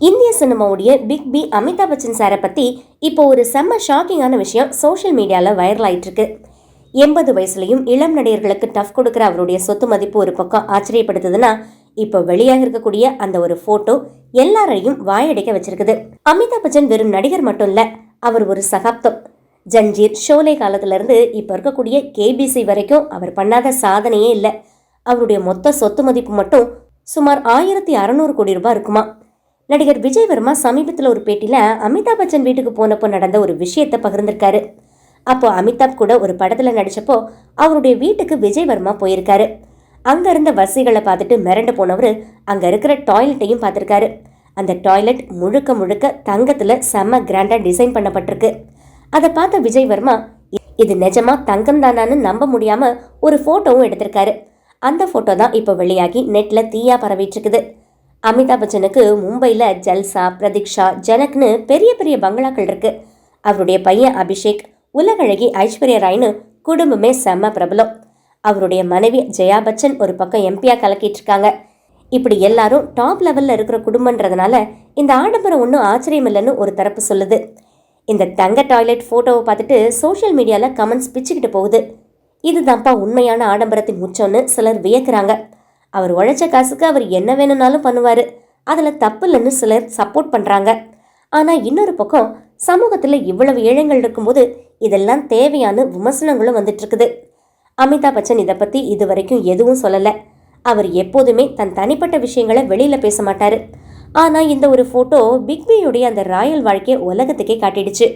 இந்திய சினிமாவுடைய big B Amitabh Bachchan சாரை பற்றி இப்போ ஒரு செம்ம ஷாக்கிங்கான விஷயம் சோஷியல் மீடியாவில் வைரல் ஆயிட்டுருக்கு எண்பது வயசுலையும் இளம் நடிகர்களுக்கு டஃப் கொடுக்குற அவருடைய சொத்து மதிப்பு ஒரு பக்கம் ஆச்சரியப்படுத்துதுன்னா இப்போ வெளியாக இருக்கக்கூடிய அந்த ஒரு ஃபோட்டோ எல்லாரையும் வாயடைக்க வச்சிருக்குது. அமிதாப் பச்சன் வெறும் நடிகர் மட்டும் இல்லை அவர் ஒரு சகாப்தம். ஜஞ்சீர் ஷோலே காலத்துலேருந்து இப்போ இருக்கக்கூடிய கேபிசி வரைக்கும் அவர் பண்ணாத சாதனையே இல்லை. அவருடைய மொத்த சொத்து மதிப்பு மட்டும் சுமார் ஆயிரத்தி அறநூறு கோடி ரூபாய் இருக்குமா? நடிகர் விஜய் வர்மா சமீபத்தில் ஒரு பேட்டியில் அமிதாப் பச்சன் வீட்டுக்கு போனப்போ நடந்த ஒரு விஷயத்தை பகிர்ந்திருக்காரு. அப்போ அமிதாப் கூட ஒரு படத்தில் நடித்தப்போ அவருடைய வீட்டுக்கு விஜய் வர்மா போயிருக்காரு. அங்கே இருந்த வசதிகளை பார்த்துட்டு மிரண்டு போனவர் அங்கே இருக்கிற டாய்லெட்டையும் பார்த்துருக்காரு. அந்த டாய்லெட் முழுக்க முழுக்க தங்கத்தில் செம்ம கிராண்டாக டிசைன் பண்ணப்பட்டிருக்கு. அதை பார்த்த விஜய் வர்மா இது நிஜமா தங்கம் தானான்னு நம்ப முடியாமல் ஒரு ஃபோட்டோவும் எடுத்திருக்காரு. அந்த ஃபோட்டோ தான் இப்போ வெளியாகி நெட்டில் தீயாக பரவிட்டு இருக்குது. அமிதாப் பச்சனுக்கு மும்பையில் ஜல்சா பிரதீக்ஷா ஜனக்னு பெரிய பெரிய பங்களாக்கள் இருக்கு. அவருடைய பையன் அபிஷேக் உலகழகி ஐஸ்வர்யா ராய்னு குடும்பமே செம்ம பிரபலம். அவருடைய மனைவி ஜெயா பச்சன் ஒரு பக்கம் எம்பியா கலக்கிட்டு இருக்காங்க இப்படி எல்லாரும் டாப் லெவலில் இருக்கிற குடும்பன்றதுனால இந்த ஆடம்பரம் ஒன்றும் ஆச்சரியம் இல்லைன்னு ஒரு தரப்பு சொல்லுது. இந்த தங்க டாய்லெட் ஃபோட்டோவை பார்த்துட்டு சோஷியல் மீடியாவில் கமெண்ட்ஸ் பிச்சுக்கிட்டு போகுது. இதுதான்ப்பா உண்மையான ஆடம்பரத்தின் உச்சம்னு சிலர் வியக்குறாங்க. அவர் உழைச்ச காசுக்கு அவர் என்ன வேணும்னாலும் பண்ணுவார். அதில் தப்பு இல்லைன்னு சிலர் சப்போர்ட் பண்ணுறாங்க ஆனால் இன்னொரு பக்கம் சமூகத்தில் இவ்வளவு ஏழைகள் இருக்கும்போது இதெல்லாம் தேவையான விமர்சனங்களும் வந்துட்டுருக்குது. அமிதாப் பச்சன் இதை பற்றி இது வரைக்கும் எதுவும் சொல்லலை. அவர் எப்போதுமே தன் தனிப்பட்ட விஷயங்களை வெளியில் பேச மாட்டார். ஆனால் இந்த ஒரு ஃபோட்டோ பிக்பியுடைய அந்த ராயல் வாழ்க்கையை உலகத்துக்கே காட்டிடுச்சு.